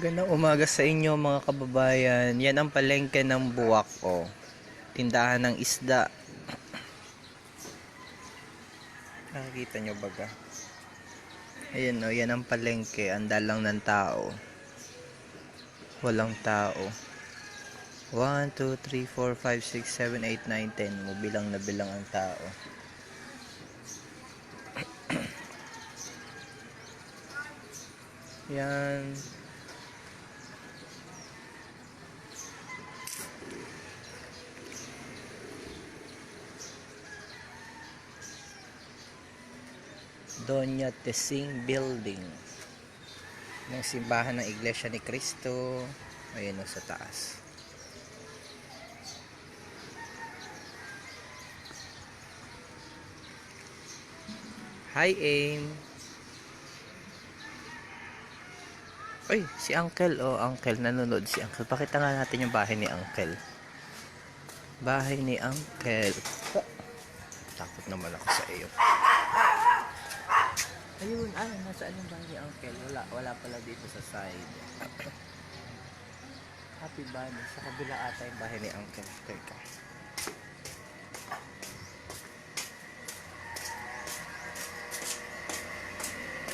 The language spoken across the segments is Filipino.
Magandang umaga sa inyo mga kababayan. Yan ang palengke ng buwak o. Tindahan ng isda. Nakikita nyo baga? Ayan o, yan ang palengke. Ang dalang ng tao. Walang tao. 1, 2, 3, 4, 5, 6, 7, 8, 9, 10. Mubilang na bilang ang tao. Yan. Doña Tesing Building ng simbahan ng Iglesia ni Cristo ayun o sa taas Hi Aim Uy, si Uncle oh, Uncle nanonood si Uncle. Pakita nga natin yung bahay ni Uncle. Bahay ni Uncle. Takot naman ako sa iyo. Ayun, ah, nasaan yung bahay ni Uncle? Wala, wala pala dito sa side. Happy Bunny. Sa kabila ata yung bahay ni Uncle. Teka.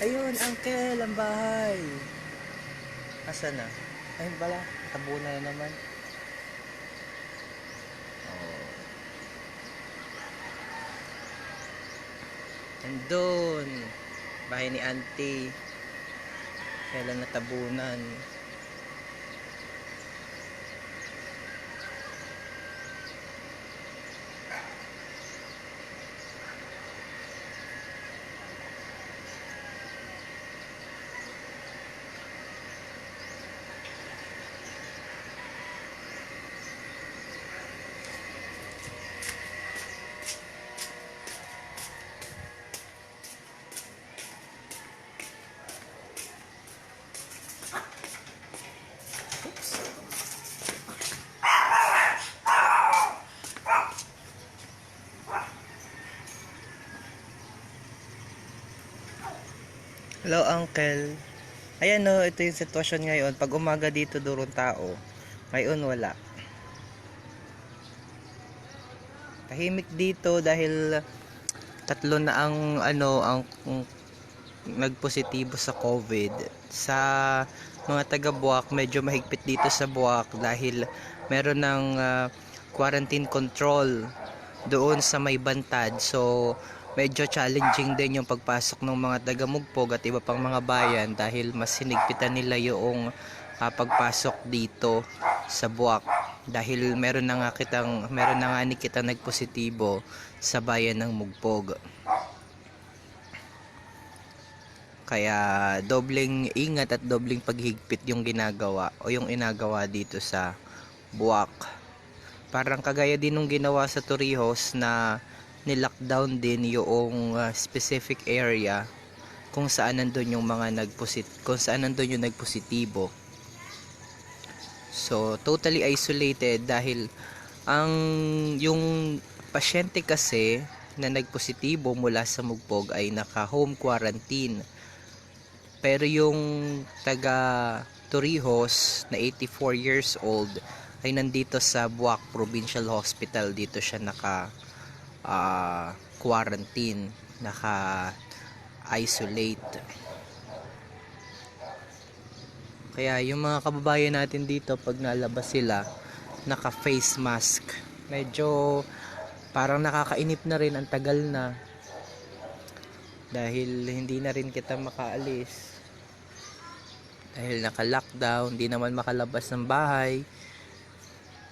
Ayun, Uncle, ang bahay. Asa na? Ayun pala, tabunan na naman. Oh. Andun. Bahay ni auntie. Kailan natabunan. Hello, Uncle. Ayan no, ito yung sitwasyon ngayon. Pag umaga dito durong tao, ngayon wala. Tahimik dito dahil tatlo na ang ano ang nagpositibo sa COVID. Sa mga taga Buwak, medyo mahigpit dito sa Buwak dahil meron ng ah, quarantine control doon sa may bantad. So, medyo challenging din yung pagpasok ng mga taga Mugpog at iba pang mga bayan dahil mas sinigpitan nila yung ah, pagpasok dito sa Buwak dahil meron na nga kitang meron na nga ni kita nagpositibo sa bayan ng Mugpog. Kaya dobleng ingat at dobleng paghigpit yung ginagawa o yung inagawa dito sa Buwak. Parang kagaya din nung ginawa sa Torrijos na nilockdown din yung uh, specific area kung saan nandun yung mga nagposit kung saan nandun yung nagpositibo. So, totally isolated dahil ang yung pasyente kasi na nagpositibo mula sa Mugpog ay naka home quarantine. Pero yung taga Torrijos na 84 years old ay nandito sa Buwak Provincial Hospital dito siya naka ah, quarantine, naka isolate. Kaya yung mga kababayan natin dito pag nalabas sila, naka face mask. Medyo parang nakakainip na rin ang tagal na. Dahil hindi na rin kita makaalis. Dahil naka-lockdown, hindi naman makalabas ng bahay.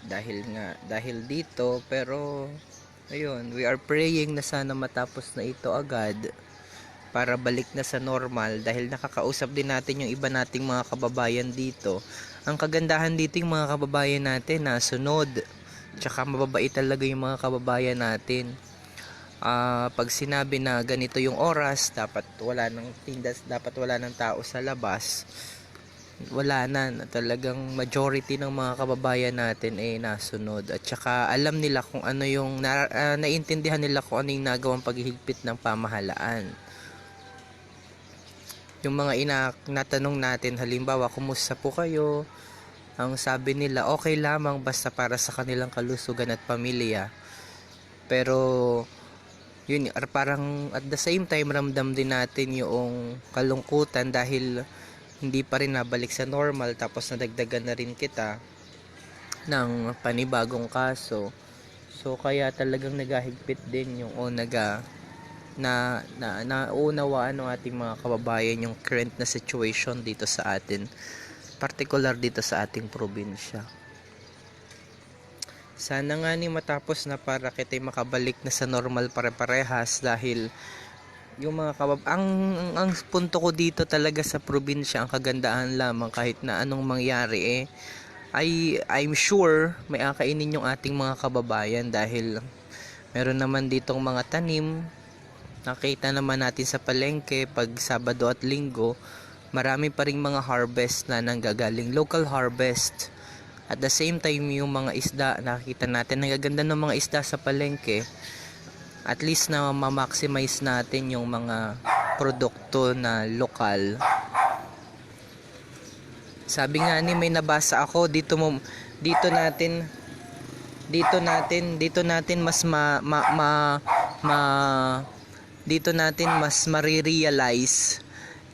Dahil nga, dahil dito, pero ayun, we are praying na sana matapos na ito agad para balik na sa normal dahil nakakausap din natin yung iba nating mga kababayan dito. Ang kagandahan dito yung mga kababayan natin na sunod. Tsaka mababait talaga yung mga kababayan natin. Ah, pag sinabi na ganito yung oras, dapat wala ng tindas, dapat wala ng tao sa labas. Wala na, na talagang majority ng mga kababayan natin ay nasunod. At saka alam nila kung ano yung na, ah, naiintindihan nila kung ano yung nagawang paghihigpit ng pamahalaan. Yung mga ina natanong natin halimbawa kumusta po kayo? Ang sabi nila okay lamang basta para sa kanilang kalusugan at pamilya. Pero yun ar- parang at the same time ramdam din natin yung kalungkutan dahil hindi pa rin nabalik sa normal tapos nadagdagan na rin kita ng panibagong kaso. So kaya talagang nagahigpit din yung o naga na, na naunawaan ng ating mga kababayan yung current na situation dito sa atin particular dito sa ating probinsya. Sana nga ni matapos na para kita'y makabalik na sa normal pare-parehas dahil yung mga kabab ang, ang, punto ko dito talaga sa probinsya ang kagandahan lamang kahit na anong mangyari eh ay I'm sure may akainin yung ating mga kababayan dahil meron naman ditong mga tanim. Nakita naman natin sa palengke pag Sabado at Linggo marami pa ring mga harvest na nanggagaling local harvest. At the same time yung mga isda nakita natin nagaganda ng mga isda sa palengke at least na ma-maximize natin yung mga produkto na lokal. Sabi nga ni may nabasa ako dito mo dito natin dito natin dito natin mas ma, ma, ma, ma- dito natin mas marirealize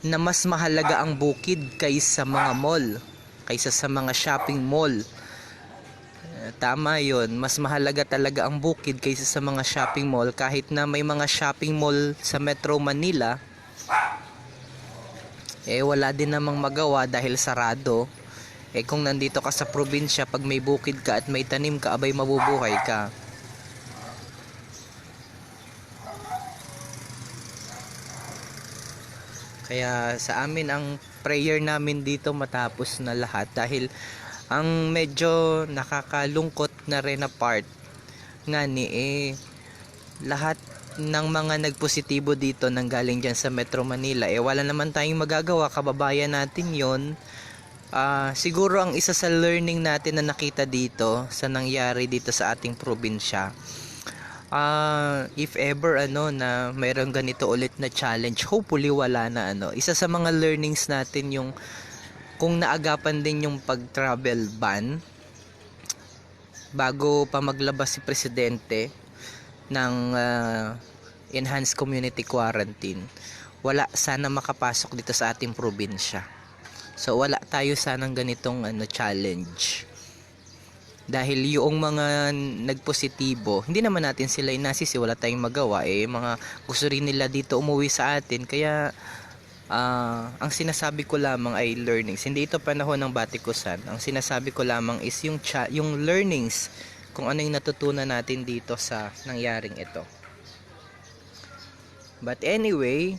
na mas mahalaga ang bukid kaysa mga mall kaysa sa mga shopping mall tama yon mas mahalaga talaga ang bukid kaysa sa mga shopping mall. Kahit na may mga shopping mall sa Metro Manila eh wala din namang magawa dahil sarado. Eh kung nandito ka sa probinsya pag may bukid ka at may tanim ka abay mabubuhay ka. Kaya sa amin ang prayer namin dito matapos na lahat dahil ang medyo nakakalungkot na rin na part nga ni eh lahat ng mga nagpositibo dito nang galing dyan sa Metro Manila eh wala naman tayong magagawa. Kababayan natin yon Ah, siguro ang isa sa learning natin na nakita dito sa nangyari dito sa ating probinsya ah if ever ano na mayroong ganito ulit na challenge hopefully wala na ano. Isa sa mga learnings natin yung kung naagapan din yung pag-travel ban bago pa maglabas si presidente ng ah, enhanced community quarantine wala sana makapasok dito sa ating probinsya. So wala tayo sanang ganitong ano challenge. Dahil yung mga nagpositibo hindi naman natin sila inasisi wala tayong magawa eh mga gusto rin nila dito umuwi sa atin. Kaya ah, ang sinasabi ko lamang ay learnings. Hindi ito panahon ng batikusan. Ang sinasabi ko lamang is yung cha- yung learnings kung ano yung natutunan natin dito sa nangyaring ito. But anyway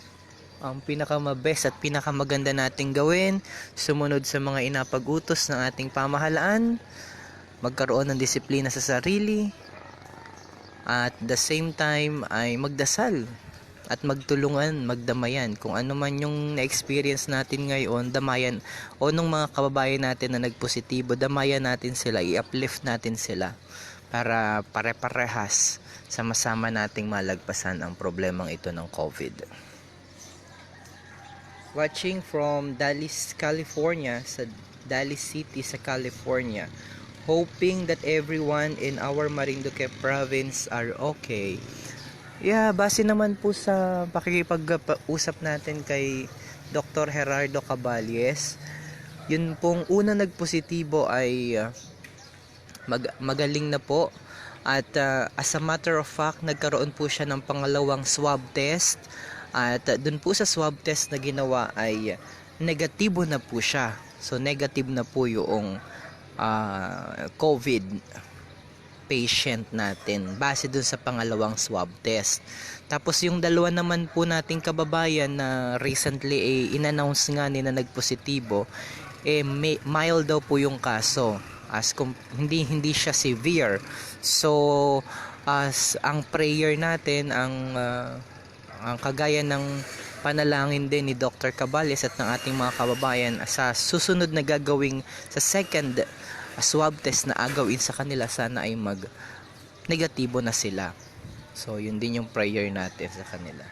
ang pinakamabest at pinakamaganda nating gawin sumunod sa mga inapag-utos ng ating pamahalaan magkaroon ng disiplina sa sarili at the same time ay magdasal at magtulungan, magdamayan kung ano man yung na-experience natin ngayon, damayan o nung mga kababayan natin na nagpositibo, damayan natin sila, i-uplift natin sila para pare-parehas sama-sama nating malagpasan ang problemang ito ng COVID. Watching from Dallas, California, sa Dallas City sa California hoping that everyone in our Marinduque province are okay. Yeah, base naman po sa pakikipag-usap natin kay Dr. Gerardo Caballes, yun pong una nagpositibo ay uh, mag- magaling na po. At uh, as a matter of fact nagkaroon po siya ng pangalawang swab test. At uh, dun po sa swab test na ginawa ay negatibo na po siya. So negative na po yung ah, COVID patient natin base dun sa pangalawang swab test. Tapos yung dalawa naman po nating kababayan na recently eh, inannounce nga ni na nagpositibo eh may, mild daw po yung kaso as kum- hindi hindi siya severe. So as ang prayer natin ang ah, ang kagaya ng panalangin din ni Dr. Cabales at ng ating mga kababayan sa susunod na gagawing sa second swab test na agawin sa kanila sana ay mag negatibo na sila. So yun din yung prayer natin sa kanila.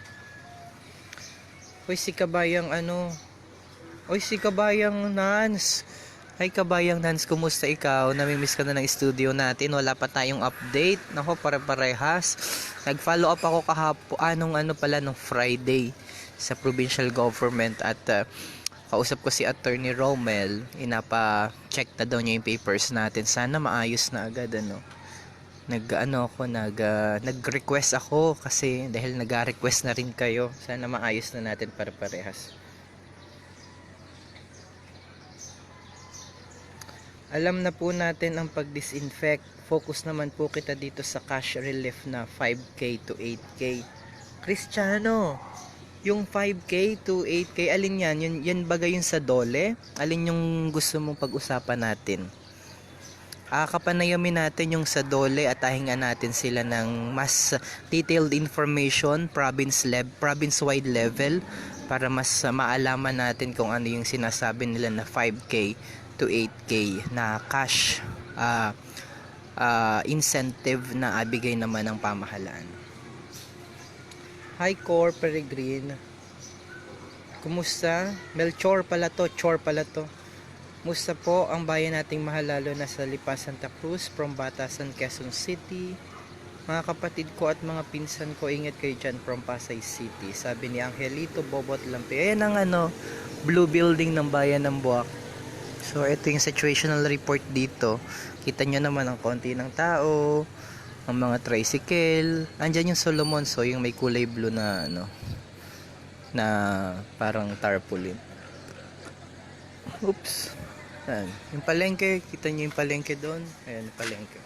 Hoy si kabayang ano, Oy, si Kabayang Nans. Hi Kabayang Nans, kumusta ikaw? Namimiss ka na ng studio natin. Wala pa tayong update. Nako, pare-parehas. Nag-follow up ako kahapon, anong ano pala, nung Friday sa provincial government at uh, kausap ko si Attorney Romel. Inapa-check na daw niya yung papers natin. Sana maayos na agad, ano. Nag ano ako nag ah, nag-request ako kasi dahil nag-request na rin kayo. Sana maayos na natin para parehas. Alam na po natin ang pag-disinfect. Focus naman po kita dito sa cash relief na 5k to 8k Cristiano yung 5k to 8k alin yan? Yun, yan bagay yun sa dole? Alin yung gusto mong pag-usapan natin? Ah, kapanayamin natin yung sa dole at ahinga natin sila ng mas detailed information province lev province wide level para mas ah, maalaman natin kung ano yung sinasabi nila na 5k to 8k na cash ah, ah, incentive na abigay naman ng pamahalaan. Hi Cor Peregrine. Kumusta? Melchor pala to, Chor pala to. Musta po ang bayan nating mahal lalo na sa Lipa Santa Cruz from Batasan, Quezon City. Mga kapatid ko at mga pinsan ko, ingat kayo dyan from Pasay City. Sabi ni Angelito Bobot Lampi. Ayan ang ano, blue building ng bayan ng Buwak. So, ito yung situational report dito. Kita nyo naman ang konti ng tao, ang mga tricycle. Andyan yung Solomon, so yung may kulay blue na ano, na parang tarpaulin. Oops. Ayan. Yung palengke, kita nyo yung palengke doon. Ayan, palengke.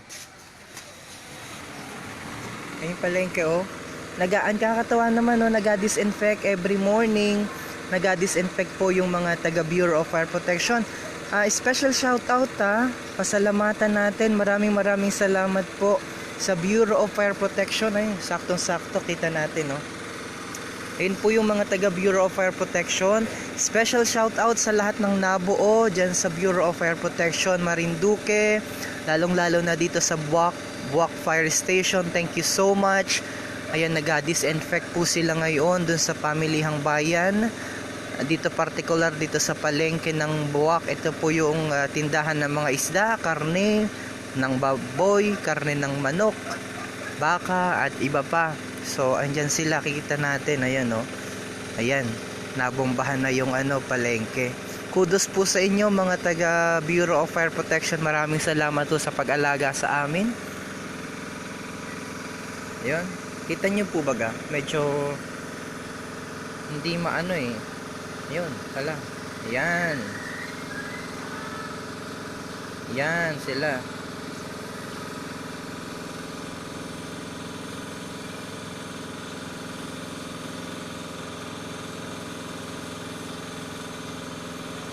Ayan yung palengke, oh. Nagaan kakatawa naman, oh. Naga-disinfect every morning. Naga-disinfect po yung mga taga Bureau of Fire Protection. Ah, special shout out ha. Pasalamatan natin. Maraming maraming salamat po sa Bureau of Fire Protection. Ay, saktong-sakto kita natin, oh. Ayun po yung mga taga Bureau of Fire Protection. Special shout out sa lahat ng nabuo dyan sa Bureau of Fire Protection, Marinduque, lalong-lalo na dito sa Buwak, Buwak Fire Station. Thank you so much. Ayan, nag-disinfect po sila ngayon dun sa pamilihang bayan. Dito particular dito sa palengke ng Buwak. Ito po yung ah, tindahan ng mga isda, karne ng baboy, karne ng manok, baka at iba pa. So, andyan sila, kikita natin, ayan oh. Ayan, nabombahan na yung ano, palengke. Kudos po sa inyo mga taga Bureau of Fire Protection. Maraming salamat po sa pag-alaga sa amin. Ayun, kita nyo po baga, medyo hindi maano eh. Ayun, kala. Ayan. Yan sila.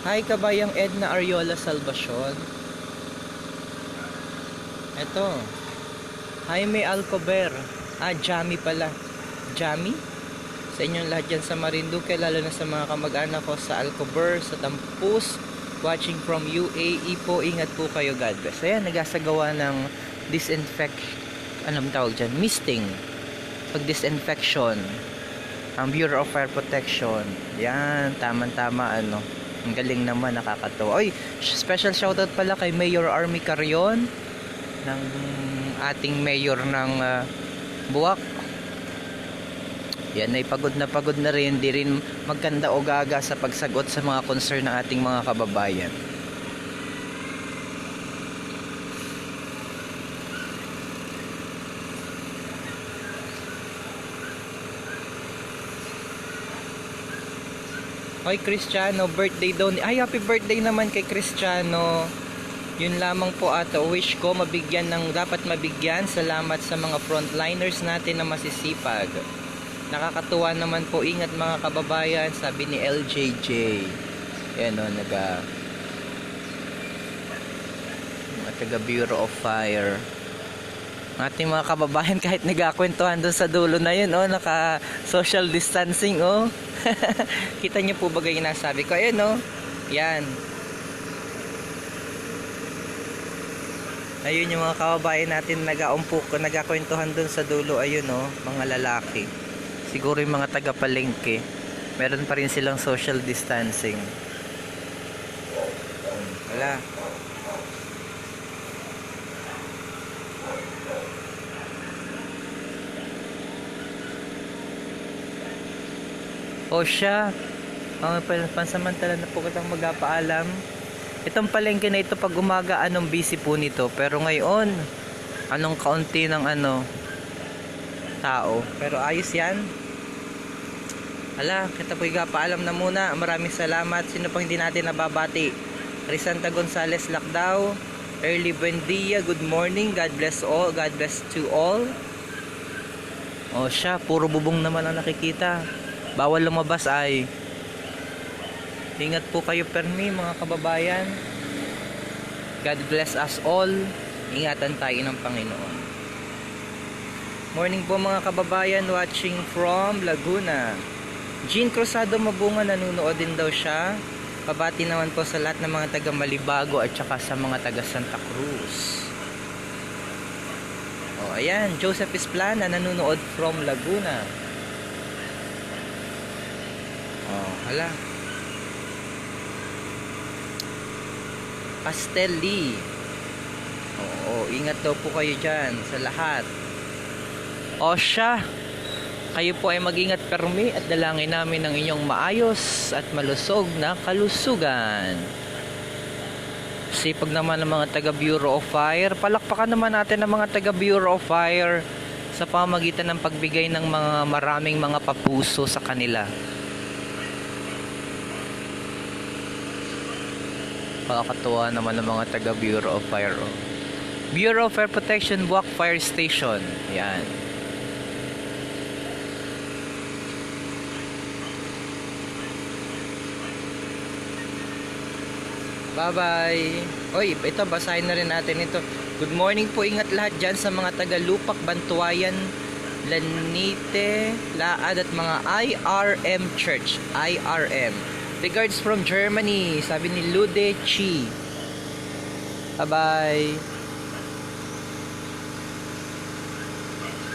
Hi, kabayang Edna Ariola Salvacion. Eto. Jaime Alcober. Ah, Jami pala. Jami? Sa inyong lahat dyan sa Marinduque, lalo na sa mga kamag-anak ko sa Alcober, sa Tampus, watching from UAE po. Ingat po kayo, God bless. Ayan, nagasagawa ng disinfect, anong tawag dyan? Misting. Pag-disinfection. Ang Bureau of Fire Protection. Yan, tama-tama ano. Ang galing naman, nakakatawa. Oy, special shoutout pala kay Mayor Army Carion ng ating mayor ng ah, Buwak. Yan ay pagod na pagod na rin, di rin magkanda o gaga sa pagsagot sa mga concern ng ating mga kababayan. Hoy Cristiano, birthday daw ni... Ay, happy birthday naman kay Cristiano. Yun lamang po ata wish ko mabigyan ng dapat mabigyan. Salamat sa mga frontliners natin na masisipag. Nakakatuwa naman po. Ingat mga kababayan, sabi ni LJJ. Yan o, naga... Mga taga Bureau of Fire. Ating mga kababayan kahit nagkakwentuhan doon sa dulo na yun, oh, naka social distancing, oh. Kita niyo po ba yung nasabi ko? Ayan, oh. Yan. Ayun yung mga kababayan natin nag-aumpok, nagkakwentuhan doon sa dulo, ayun, oh, mga lalaki. Siguro yung mga taga-palengke. Meron pa rin silang social distancing. Hala. O siya, pansamantala na po kitang magpaalam. Itong palengke na ito pag umaga anong busy po nito. Pero ngayon, anong kaunti ng ano, tao. Pero ayos yan. Hala, kita po paalam na muna. Maraming salamat. Sino pang hindi natin nababati? Crisanta Gonzales Lakdaw. Early Buendia. Good morning. God bless all. God bless to all. O siya, puro bubong naman ang nakikita. Bawal lumabas ay. Ingat po kayo permi mga kababayan. God bless us all. Ingatan tayo ng Panginoon. Morning po mga kababayan watching from Laguna. Jean Cruzado Mabunga nanunood din daw siya. Pabati naman po sa lahat ng mga taga Malibago at saka sa mga taga Santa Cruz. O ayan, Joseph Isplana nanunood from Laguna. Hala. Pastelli. Oo, ingat daw po kayo dyan sa lahat. O siya, kayo po ay mag-ingat permi at dalangin namin ng inyong maayos at malusog na kalusugan. Sipag naman ng mga taga Bureau of Fire. Palakpakan naman natin ang mga taga Bureau of Fire sa pamagitan ng pagbigay ng mga maraming mga papuso sa kanila. Pakakatuwa naman ng mga taga Bureau of Fire. oh. Bureau of Fire Protection Buwak Fire Station. Yan. Bye-bye. Oy, ito basahin na rin natin ito. Good morning po, ingat lahat dyan sa mga taga Lupak, Bantuayan, Lanite, Laad at mga IRM Church. IRM. Regards from Germany, sabi ni Lude Chi. Bye-bye.